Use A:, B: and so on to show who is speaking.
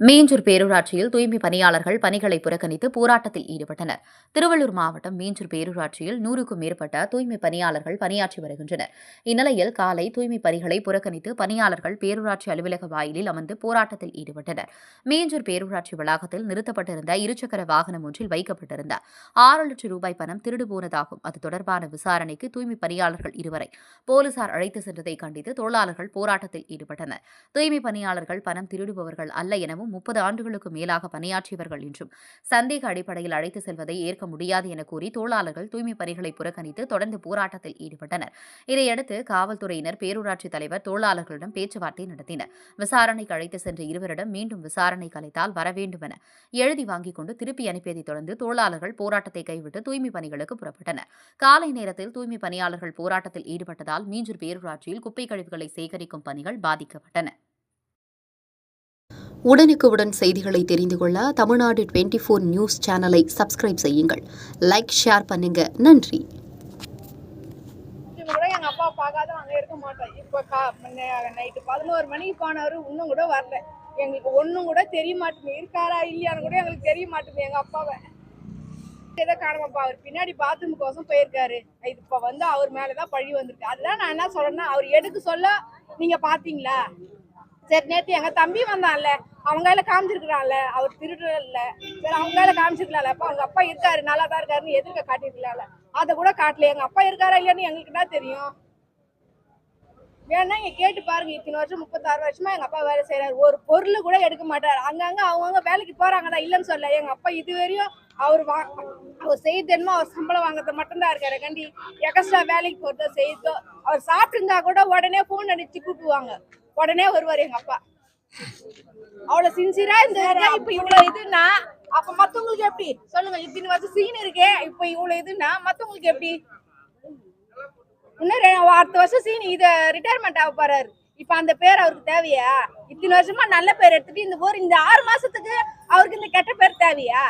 A: மீஞ்சூர் பேரூராட்சியில் தூய்மை பணியாளர்கள் பணிகளை புறக்கணித்து போராட்டத்தில் ஈடுபட்டனர். திருவள்ளூர் மாவட்டம் மீஞ்சூர் பேரூராட்சியில் நூறுக்கும் மேற்பட்ட தூய்மை பணியாளர்கள் பணியாற்றி வருகின்றனர். இந்நிலையில் காலை தூய்மை பணிகளை புறக்கணித்து பணியாளர்கள் பேரூராட்சி அலுவலக வாயிலில் அமர்ந்து போராட்டத்தில் ஈடுபட்டனர். மீஞ்சூர் பேரூராட்சி வளாகத்தில் நிறுத்தப்பட்டிருந்த இருசக்கர வாகனம் ஒன்றில் வைக்கப்பட்டிருந்த ஆறு லட்சம் ரூபாய் பணம் திருடு போனதாகும் அது தொடர்பான விசாரணைக்கு தூய்மை பணியாளர்கள் இருவரை போலீசார் அழைத்து சென்றதை கண்டித்து தொழிலாளர்கள் போராட்டத்தில் ஈடுபட்டனர். தூய்மை பணியாளர்கள் பணம் திருடுபவர்கள் அல்ல எனவும் முப்பது ஆண்டுகளுக்கு மேலாக பணியாற்றியவர்கள் என்றும் சந்தேக அடிப்படையில் அழைத்து செல்வதை ஏற்க முடியாது என கூறி தொழிலாளர்கள் தூய்மை பணிகளை புறக்கணித்து தொடர்ந்து போராட்டத்தில் ஈடுபட்டனர். இதையடுத்து காவல்துறையினர் பேரூராட்சி தலைவர் தொழிலாளர்களிடம் பேச்சுவார்த்தை நடத்தினர். விசாரணைக்கு அழைத்து சென்ற இருவரிடம் மீண்டும் விசாரணை கலைத்தால் வர வேண்டும் என எழுதி வாங்கிக் கொண்டு திருப்பி அனுப்பியதைத் தொடர்ந்து தொழிலாளர்கள் போராட்டத்தை கைவிட்டு தூய்மை பணிகளுக்கு புறப்பட்டனர். காலை நேரத்தில் தூய்மை பணியாளர்கள் போராட்டத்தில் ஈடுபட்டதால் மீஞ்சூர் பேரூராட்சியில் குப்பை கழிவுகளை சேகரிக்கும் பணிகள் பாதிக்கப்பட்டன.
B: உடனுக்குடன் செய்திகளை தெரிந்து கொள்ள தமிழ்நாடு டுவெண்ட்டி ஃபோர் நியூஸ் சேனலை சப்ஸ்கிரைப் செய்யுங்கள். லைக் ஷேர் பண்ணுங்க. நன்றி.
C: கூட எங்க அப்பா பார்க்காத நாங்கள் இருக்க மாட்டோம் இப்போ கா நைட்டு பதினோரு மணிக்கு போனவர் இன்னும் கூட வரல. எங்களுக்கு ஒன்றும் கூட தெரிய மாட்டேங்குது. இருக்காரா இல்லையான்னு கூட எங்களுக்கு தெரிய மாட்டேங்குது எங்க அப்பாவை. ஏதோ காணமாப்பா அவர் பின்னாடி பாத்ரூம் கோசம் போயிருக்காரு. இது இப்போ வந்து அவர் மேலதான் பழி வந்திருக்கு. அதுதான் நான் என்ன சொல்றேன்னா அவர் எடுக்க சொல்ல நீங்க பாத்தீங்களா சரி நேற்று எங்க தம்பி வந்தான்ல. அவங்கால காமிச்சிருக்கிறான்ல அவர் திருடல சரி அவங்கால காமிச்சிருக்கலாம்ல அப்ப அவங்க அப்பா இருக்காரு நல்லா தான் இருக்காருன்னு எதிர்க்க காட்டிருக்கலாம்ல அதை கூட காட்டல எங்க அப்பா இருக்காரா இல்லையான்னு எங்களுக்கு தான் தெரியும்? வேணா இங்க கேட்டு பாருங்க. இத்தனை வருஷம் முப்பத்தாறு வருஷமா எங்க அப்பா வேலை செய்யறாரு ஒரு பொருள் கூட எடுக்க மாட்டாரு. அங்கங்க அவங்கவுங்க வேலைக்கு போறாங்கடா இல்லைன்னு சொல்ல எங்க அப்பா இது வரையும் அவர் வா அவர் செய்யறது அவர் சம்பளம் வாங்குறது மட்டும்தான் இருக்காரு. கண்டி எக்ஸ்ட்ரா வேலைக்கு போறதோ செய்தோ அவர் சாப்பிட்டு கூட உடனே போன் அடிச்சு கூப்பிடுவாங்க. உடனே வருவார் எங்க அப்பா. அவ்வளவு சின்சியரா இந்த இப்ப இவ்வளவு இதுன்னா அப்ப மத்தவங்களுக்கு எப்படி? சொல்லுங்க இத்தனை வருஷம் சீன் இருக்கே இப்ப இவ்வளவு இதுன்னா மத்தவங்களுக்கு எப்படி? இன்னும் அடுத்த வருஷம் சீன் இத ரிட்டையர்மெண்ட் ஆக போறாரு. இப்ப அந்த பேர் அவருக்கு தேவையா? இத்தனை வருஷமா நல்ல பேர் எடுத்துட்டு இந்த ஊர் இந்த ஆறு மாசத்துக்கு அவருக்கு இந்த கெட்ட பேர் தேவையா?